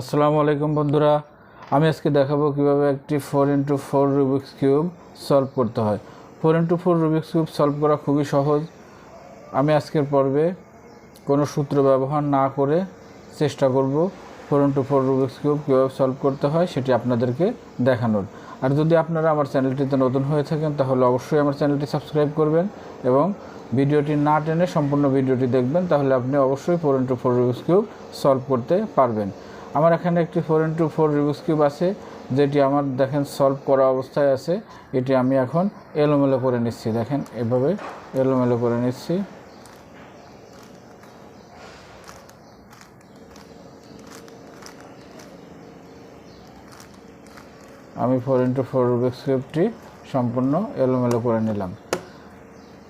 আসসালামু আলাইকুম বন্ধুরা। আমি আজকে দেখাবো কীভাবে একটি four into four Rubik's cube solve করতে হয়। Four into four Rubik's cube solve করা খুবই সহজ। আমি আজকের পর্বে কোনো সূত্র ব্যবহার না করে চেষ্টা করব four into four Rubik's cube কীভাবে সলভ করতে হয় সেটি আপনাদেরকে দেখানোর। আর যদি আপনারা আমার চ্যানেলটিতে নতুন হয়ে থাকেন, তাহলে অবশ্যই আমার চ্যানেলটি সাবস্ক্রাইব করবেন এবং ভিডিওটি না টেনে সম্পূর্ণ ভিডিওটি দেখবেন, তাহলে আপনি অবশ্যই four into four Rubik's cube solve করতে পারবেন। আমার এখানে একটি ফোর ইন্টু ফোর রিভিউস কিউব আছে, যেটি আমার দেখেন সলভ করা অবস্থায় আছে। এটি আমি এখন এলোমেলো করে নিচ্ছি। দেখেন, এভাবে এলোমেলো করে নিচ্ছি। আমি ফোর ইন্টু ফোর কিউবটি সম্পূর্ণ এলোমেলো করে নিলাম।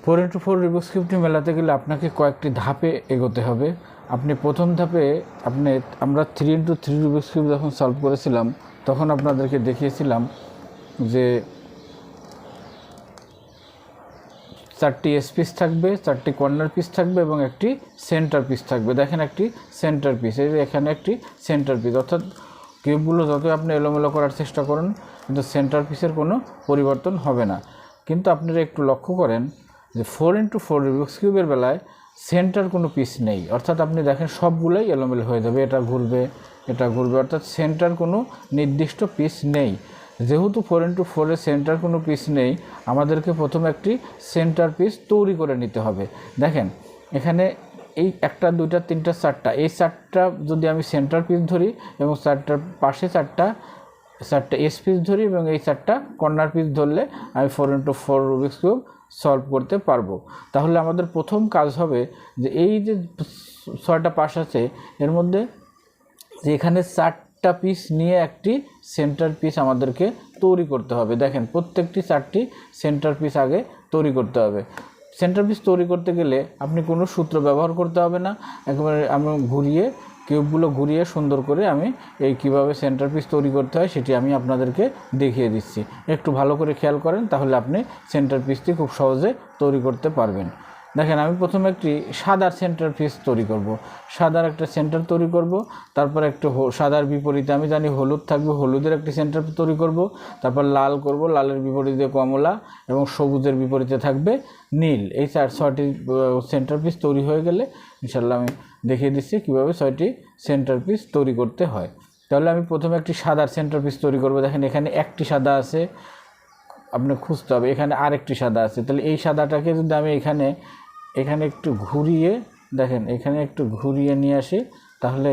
ফোর ইন্টু ফোর কিউবটি মেলাতে গেলে আপনাকে কয়েকটি ধাপে এগোতে হবে। আপনি প্রথম ধাপে আপনি, আমরা থ্রি ইন্টু থ্রি কিউব যখন সলভ করেছিলাম, তখন আপনাদেরকে দেখিয়েছিলাম যে চারটি এস পিস থাকবে, চারটি কর্নার পিস থাকবে এবং একটি সেন্টার পিস থাকবে। দেখেন একটি সেন্টার পিস এই যে এখানে একটি সেন্টার পিস অর্থাৎ কিউবগুলো যতই আপনি এলোমেলো করার চেষ্টা করেন, কিন্তু সেন্টার পিসের কোনো পরিবর্তন হবে না। কিন্তু আপনারা একটু লক্ষ্য করেন যে ফোর ইন্টু ফোর রিবিক্স কিউবের বেলায় সেন্টার কোনো পিস নেই। অর্থাৎ আপনি দেখেন সবগুলোই এলোমেলো হয়ে যাবে, এটা ঘুরবে এটা ঘুরবে। অর্থাৎ সেন্টার কোনো নির্দিষ্ট পিস নেই। যেহেতু ফোর ইন্টু ফোরের সেন্টার কোনো পিস নেই, আমাদেরকে প্রথমে একটি সেন্টার পিস তৈরি করে নিতে হবে। দেখেন, এখানে এই একটা, দুইটা, তিনটা, চারটা, এই চারটা যদি আমি সেন্টার পিস ধরি এবং চারটার পাশে চারটা চারটা এস পিস ধরি এবং এই চারটা কর্নার পিস ধরলে আমি four into four Rubik's cube solve করতে পারব। তাহলে আমাদের প্রথম কাজ হবে যে এই যে ছয়টা পাশ আছে, এর মধ্যে যে এখানে চারটা পিস নিয়ে একটি সেন্টার পিস আমাদেরকে তৈরি করতে হবে। দেখেন, প্রত্যেকটি চারটি সেন্টার পিস আগে তৈরি করতে হবে। সেন্টার পিস তৈরি করতে গেলে আপনি কোনো সূত্র ব্যবহার করতে হবে না। একেবারে আমি ঘুরিয়ে কিউবগুলো ঘুরিয়ে সুন্দর করে আমি এই কীভাবে সেন্টার পিস তৈরি করতে হয় সেটি আমি আপনাদেরকে দেখিয়ে দিচ্ছি। একটু ভালো করে খেয়াল করেন, তাহলে আপনি সেন্টার পিসটি খুব সহজে তৈরি করতে পারবেন। দেখেন, আমি প্রথমে একটি সাদার সেন্টার পিস তৈরি করব। সাদার একটা সেন্টার তৈরি করব, তারপর একটু সাদার বিপরীতে আমি জানি হলুদ থাকবে, হলুদের একটি সেন্টার তৈরি করব, তারপর লাল করব, লালের বিপরীতে কমলা এবং সবুজের বিপরীতে থাকবে নীল। এই চার ছয়টি সেন্টার পিস তৈরি হয়ে গেলে ইনশাল্লাহ আমি দেখিয়ে দিচ্ছি কীভাবে ছয়টি সেন্টার পিস তৈরি করতে হয়। তাহলে আমি প্রথমে একটি সাদার সেন্টার পিস তৈরি করব। দেখেন এখানে একটি সাদা আছে আপনি খুঁজতে হবে। এখানে আরেকটি সাদা আছে। তাহলে এই সাদাটাকে যদি আমি এখানে এখানে একটু ঘুরিয়ে, দেখেন, এখানে একটু ঘুরিয়ে নিয়ে আসি, তাহলে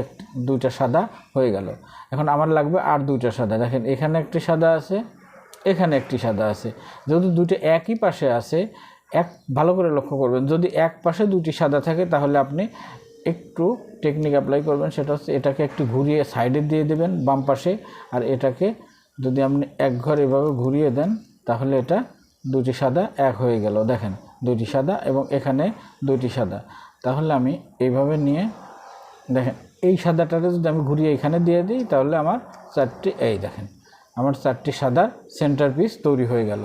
দুইটা সাদা হয়ে গেল। এখন আমার লাগবে আর দুইটা সাদা। দেখেন, এখানে একটি সাদা আছে, এখানে একটি সাদা আছে। যেহেতু দুইটা একই পাশে আছে, এক, ভালো করে লক্ষ্য করবেন, যদি এক পাশে দুটি সাদা থাকে, তাহলে আপনি একটু টেকনিক অ্যাপ্লাই করবেন, সেটা হচ্ছে এটাকে একটু ঘুরিয়ে সাইডে দিয়ে দেবেন, বাম পাশে, আর এটাকে যদি আপনি এক ঘর এভাবে ঘুরিয়ে দেন, তাহলে এটা দুটি সাদা এক হয়ে গেল। দেখেন দুটি সাদা এবং এখানে দুটি সাদা। তাহলে আমি এইভাবে নিয়ে, দেখেন, এই সাদাটাকে যদি আমি ঘুরিয়ে এখানে দিয়ে দিই, তাহলে আমার চারটি, এই দেখেন, আমার চারটি সাদার সেন্টার পিস তৈরি হয়ে গেল।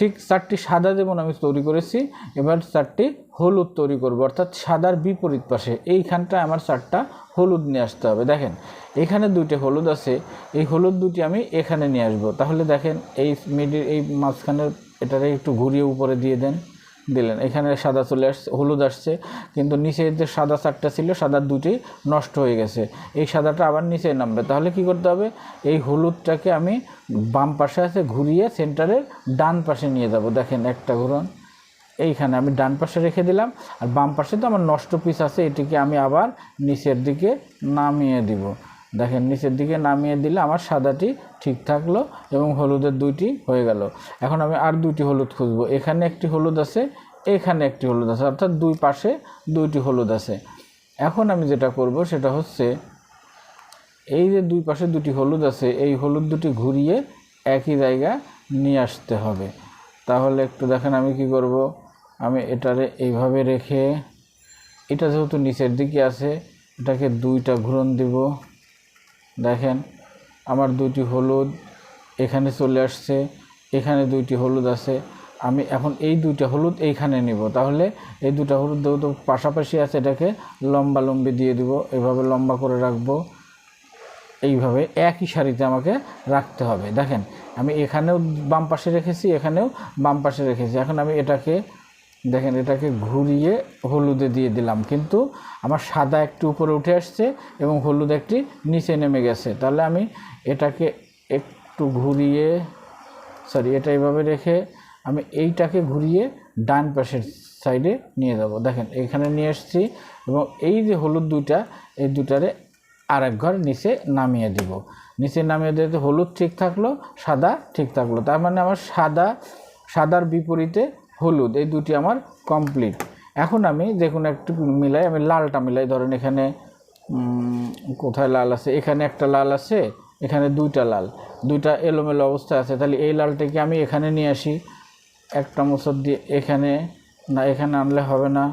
ঠিক চারটি সাদা যেমন আমি তৈরি করেছি, এবার চারটি হলুদ তৈরি করব। অর্থাৎ সাদার বিপরীত পাশে। এইখানটা আমার চারটা হলুদ নিয়ে আসতে হবে। দেখেন, এখানে দুইটি হলুদ আছে। এই হলুদ দুটি আমি এখানে নিয়ে আসব। তাহলে দেখেন, এই মিডিল এই মাঝখানের, এটারে একটু ঘুরিয়ে উপরে দিয়ে দেন। দিলেন। এখানে সাদা চলে আসছে, হলুদ আসছে, কিন্তু নিচে যে সাদা চারটা ছিল, সাদা দুটি নষ্ট হয়ে গেছে। এই সাদাটা আবার নিচে নামবে। তাহলে কি করতে হবে? এই হলুদটাকে আমি বাম পাশে আছে, ঘুরিয়ে সেন্টারের ডান পাশে নিয়ে যাব। দেখেন একটা ঘুরন। এইখানে আমি ডান পাশে রেখে দিলাম, আর বাম পাশে তো আমার নষ্ট পিস আছে, এটিকে আমি আবার নিচের দিকে নামিয়ে দিব। দেখেন, নিচের দিকে নামিয়ে দিলে আমার সাদাটি ঠিক থাকল এবং হলুদের দুইটি হয়ে গেল। এখন আমি আর দুইটি হলুদ খুঁজবো। এখানে একটি হলুদ আছে, এখানে একটি হলুদ আছে, অর্থাৎ দুই পাশে দুইটি হলুদ আছে। এখন আমি যেটা করব সেটা হচ্ছে, এই যে দুই পাশে দুটি হলুদ আছে, এই হলুদ দুটি ঘুরিয়ে একই জায়গা নিয়ে আসতে হবে। তাহলে একটু দেখেন আমি কি করব? আমি এটারে এইভাবে রেখে, এটা যেহেতু নিচের দিকে আছে, এটাকে দুইটা ঘুরন দিব। দেখেন, আমার দুটি হলুদ এখানে চলে আসছে, এখানে দুইটি হলুদ আছে। আমি এখন এই দুইটা হলুদ এইখানে নিব। তাহলে এই দুটা হলুদ যেহেতু পাশাপাশি আছে, এটাকে লম্বা লম্বি দিয়ে দিব। এভাবে লম্বা করে রাখব। এইভাবে একই সারিতে আমাকে রাখতে হবে। দেখেন, আমি এখানেও বাম পাশে রেখেছি, এখানেও বাম পাশে রেখেছি। এখন আমি এটাকে দেখেন এটাকে ঘুরিয়ে হলুদে দিয়ে দিলাম, কিন্তু আমার সাদা একটু উপরে উঠে আসছে এবং হলুদ একটি নিচে নেমে গেছে। তাহলে আমি এটাকে একটু ঘুরিয়ে সরি এটা এইভাবে রেখে আমি এইটাকে ঘুরিয়ে ডান পাশের সাইডে নিয়ে যাব। দেখেন, এখানে নিয়ে এসেছি এবং এই যে হলুদ দুইটা, এই দুটারে আর ঘর নিচে নামিয়ে দিব। নিচে নামিয়ে দিতে হলুদ ঠিক থাকল, সাদা ঠিক থাকল। তার মানে আমার সাদা, সাদার বিপরীতে হলুদ, এই দুটি আমার কমপ্লিট এখন আমি কোনো একটু মিলাই, আমি লালটা মিলাই, ধরেন এখানে কোথায় লাল আছে? এখানে একটা লাল আছে, এখানে দুইটা লাল। দুইটা এলোমেলো অবস্থা আছে, তাহলে এই লালটাকে আমি এখানে নিয়ে আসি। একটা মোসর দিয়ে এখানে, না, এখানে আনলে হবে না।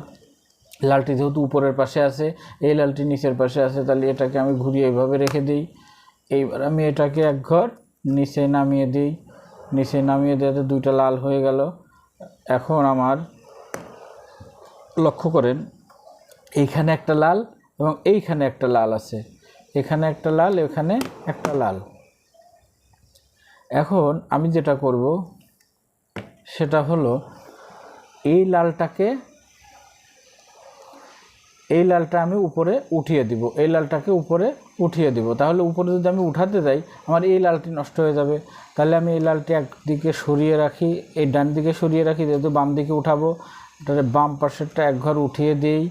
লালটি যেহেতু উপরের পাশে আছে, এই লালটি নিচের পাশে আছে, তাহলে এটাকে আমি ঘুরিয়ে এইভাবে রেখে দিই। এইবার আমি এটাকে এক ঘর নিচে নামিয়ে দিই। নিচে নামিয়ে দেওয়াতে দুইটা লাল হয়ে গেল। এখন আমার লক্ষ্য করেন, এইখানে একটা লাল এবং এইখানে একটা লাল আছে। এখানে একটা লাল, এখানে একটা লাল। এখন আমি যেটা করব, সেটা হলো এই লালটাকে এই লালটা আমি উপরে উঠিয়ে দিব, এই লালটাকে উপরে উঠিয়ে দিব। তাহলে উপরে যদি আমি উঠাতে যাই, আমার এই লালটি নষ্ট হয়ে যাবে। তাহলে আমি এই লালটি একদিকে সরিয়ে রাখি, এই ডান দিকে সরিয়ে রাখি, যেহেতু বাম দিকে উঠাবো, তাহলে বাম পাশেরটা এক ঘর উঠিয়ে দিই,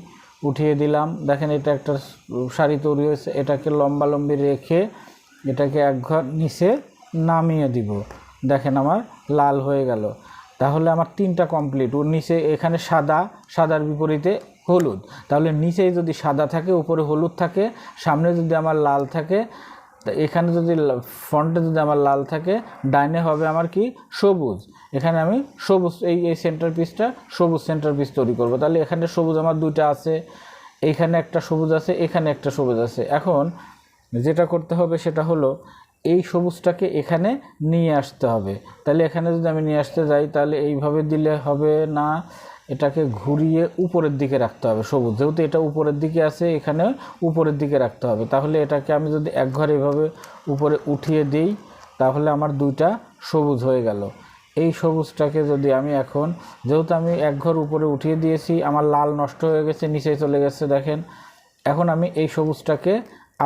উঠিয়ে দিলাম। দেখেন এটা একটা শাড়ি তৈরি হয়েছে, এটাকে লম্বা লম্বি রেখে এটাকে এক ঘর নিচে নামিয়ে দিব। দেখেন আমার লাল হয়ে গেল। তাহলে আমার তিনটা কমপ্লিট, ওর নিচে এখানে সাদা, সাদার বিপরীতে হলুদ। তাহলে নিচেই যদি সাদা থাকে, উপরে হলুদ থাকে, সামনে যদি আমার লাল থাকে এখানে যদি ফ্রন্টে যদি আমার লাল থাকে, ডাইনে হবে আমার কি? সবুজ। এখানে আমি সবুজ, এই এই সেন্টার পিসটা সবুজ সেন্টার পিস তৈরি করব। তাহলে এখানে সবুজ আমার দুইটা আছে, এখানে একটা সবুজ আছে, এখানে একটা সবুজ আছে। এখন যেটা করতে হবে সেটা হলো, এই সবুজটাকে এখানে নিয়ে আসতে হবে। তাহলে এখানে যদি আমি নিয়ে আসতে যাই, তাহলে এইভাবে দিলে হবে না। এটাকে ঘুরিয়ে উপরের দিকে রাখতে হবে সবুজ। যেহেতু এটা উপরের দিকে আছে, এখানে উপরের দিকে রাখতে হবে। তাহলে এটাকে আমি যদি এক ঘর এভাবে উপরে উঠিয়ে দিই, তাহলে আমার দুইটা সবুজ হয়ে গেল। এই সবুজটাকে যদি আমি এখন, যেহেতু আমি এক ঘর উপরে উঠিয়ে দিয়েছি, আমার লাল নষ্ট হয়ে গেছে, নিচে চলে গেছে, দেখেন। এখন আমি এই সবুজটাকে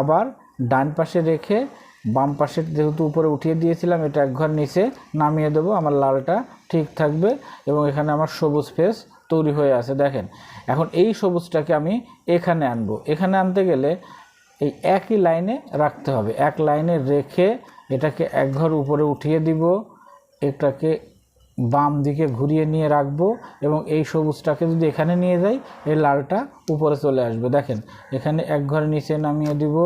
আবার ডান পাশে রেখে বাম পাশে যেহেতু উপরে উঠিয়ে দিয়েছিলাম, এটা এক ঘর নিচে নামিয়ে দেবো, আমার লালটা ঠিক থাকবে এবং এখানে আমার সবুজ ফেস তৈরি হয়ে আছে, দেখেন। এখন এই সবুজটাকে আমি এখানে আনব। এখানে আনতে গেলে এই একই লাইনে রাখতে হবে। এক লাইনে রেখে এটাকে এক ঘর উপরে উঠিয়ে দিব, এটাকে বাম দিকে ঘুরিয়ে নিয়ে রাখব এবং এই সবুজটাকে যদি এখানে নিয়ে যাই, এই লালটা উপরে চলে আসবে। দেখেন, এখানে এক ঘর নিচে নামিয়ে দিব,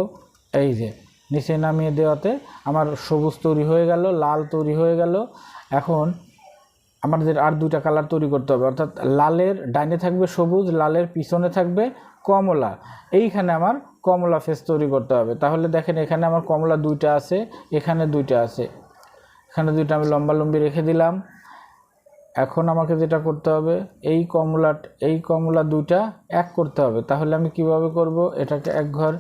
এই যে নিচে নামিয়ে দেওয়াতে আমার সবুজ তৈরি হয়ে গেল, লাল তৈরি হয়ে গেল। এখন আমাদের আর দুইটা কালার তৈরি করতে হবে, অর্থাৎ লালের ডাইনে থাকবে সবুজ, লালের পিছনে থাকবে কমলা। এইখানে আমার কমলা ফেস তৈরি করতে হবে। তাহলে দেখেন এখানে আমার কমলা দুইটা আছে, এখানে দুইটা আছে। এখানে দুইটা আমি লম্বা লম্বি রেখে দিলাম। এখন আমাকে যেটা করতে হবে, এই কমলা এই কমলা দুইটা এক করতে হবে। তাহলে আমি কীভাবে করব? এটাকে এক ঘর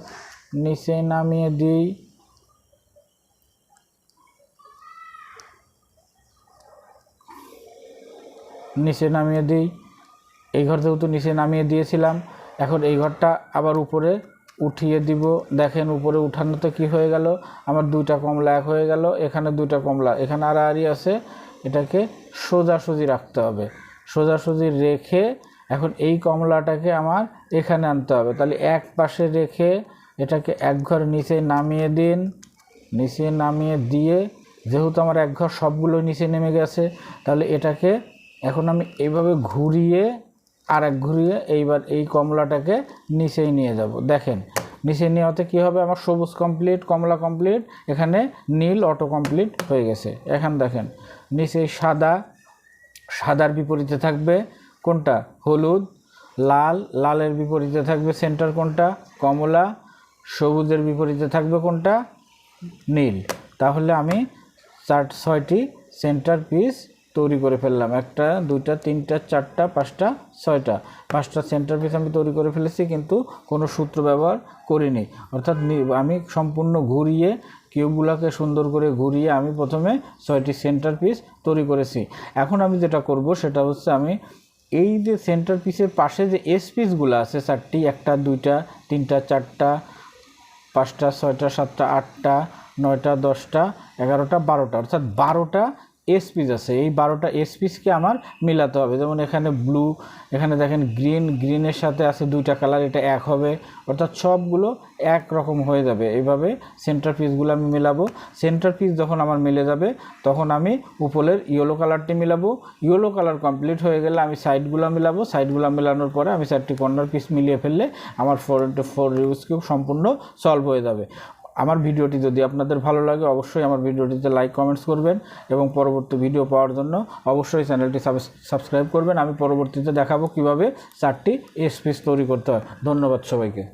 নিচে নামিয়ে দিই। নিচে নামিয়ে দিই। এই ঘর যেহেতু নিচে নামিয়ে দিয়েছিলাম, এখন এই ঘরটা আবার উপরে উঠিয়ে দিব। দেখেন উপরে উঠানোতে কি হয়ে গেল? আমার দুইটা কমলা এক হয়ে গেল, এখানে দুইটা কমলা। এখানে আড়াআড়ি আছে, এটাকে সোজাসুজি রাখতে হবে। সোজাসুজি রেখে এখন এই কমলাটাকে আমার এখানে আনতে হবে। তাহলে এক পাশে রেখে এটাকে এক ঘর নিচে নামিয়ে দিন। নিচে নামিয়ে দিয়ে, যেহেতু আমার এক ঘর সবগুলো নিচে নেমে গেছে, তাহলে এটাকে এখন আমি এইভাবে ঘুরিয়ে আর এক ঘুরিয়ে এইবার এই কমলাটাকে নিচেই নিয়ে যাব। দেখেন, নিচে নেওয়াতে কী হবে? আমার সবুজ কমপ্লিট কমলা কমপ্লিট এখানে নীল অটো কমপ্লিট হয়ে গেছে। এখন দেখেন, নিচে সাদা, সাদার বিপরীতে থাকবে কোনটা? হলুদ, লাল, লালের বিপরীতে থাকবে সেন্টার কোনটা? কমলা। সবুজের বিপরীতে থাকবে কোনটা? নীল। তাহলে আমি চার, ছয়টি সেন্টার পিস তৈরি করে ফেললাম। একটা, দুইটা, তিনটা, চারটা, পাঁচটা, ছয়টা। পাঁচটা সেন্টার পিস আমি তৈরি করে ফেলেছি, কিন্তু কোনো সূত্র ব্যবহার করিনি। অর্থাৎ আমি সম্পূর্ণ ঘুরিয়ে, কিউবগুলোকে সুন্দর করে ঘুরিয়ে আমি প্রথমে ছয়টি সেন্টার পিস তৈরি করেছি। এখন আমি যেটা করব, সেটা হচ্ছে আমি এই যে সেন্টার পিসের পাশে যে এস পিসগুলো আছে চারটি, একটা, দুইটা, তিনটা, চারটা পাঁচটা ছয়টা সাতটা আটটা নয়টা দশটা এগারোটা বারোটা। অর্থাৎ বারোটা এস পিস আছে। এই বারোটা এস পিসকে আমার মিলাতে হবে। যেমন এখানে ব্লু এখানে দেখেন গ্রিন গ্রিনের সাথে আছে দুইটা কালার এটা এক হবে। অর্থাৎ সবগুলো এক রকম হয়ে যাবে। এইভাবে সেন্টার পিসগুলো আমি মিলাবো। সেন্টার পিস যখন আমার মিলে যাবে, তখন আমি উপরের ইয়েলো কালারটি মিলাবো। ইয়েলো কালার কমপ্লিট হয়ে গেলে আমি সাইডগুলো মিলাবো। সাইডগুলো মেলানোর পরে আমি চারটি কর্নার পিস মিলিয়ে ফেললে আমার ফোর ইন্টু ফোর রিউজ সম্পূর্ণ সলভ হয়ে যাবে। আমার ভিডিওটি যদি আপনাদের ভালো লাগে, অবশ্যই আমার ভিডিওটিতে লাইক কমেন্টস করবেন এবং পরবর্তী ভিডিও পাওয়ার জন্য অবশ্যই চ্যানেলটি সাবস্ক্রাইব করবেন। আমি পরবর্তীতে দেখাবো কীভাবে চারটি এস পিস তৈরি করতে হয়। ধন্যবাদ সবাইকে।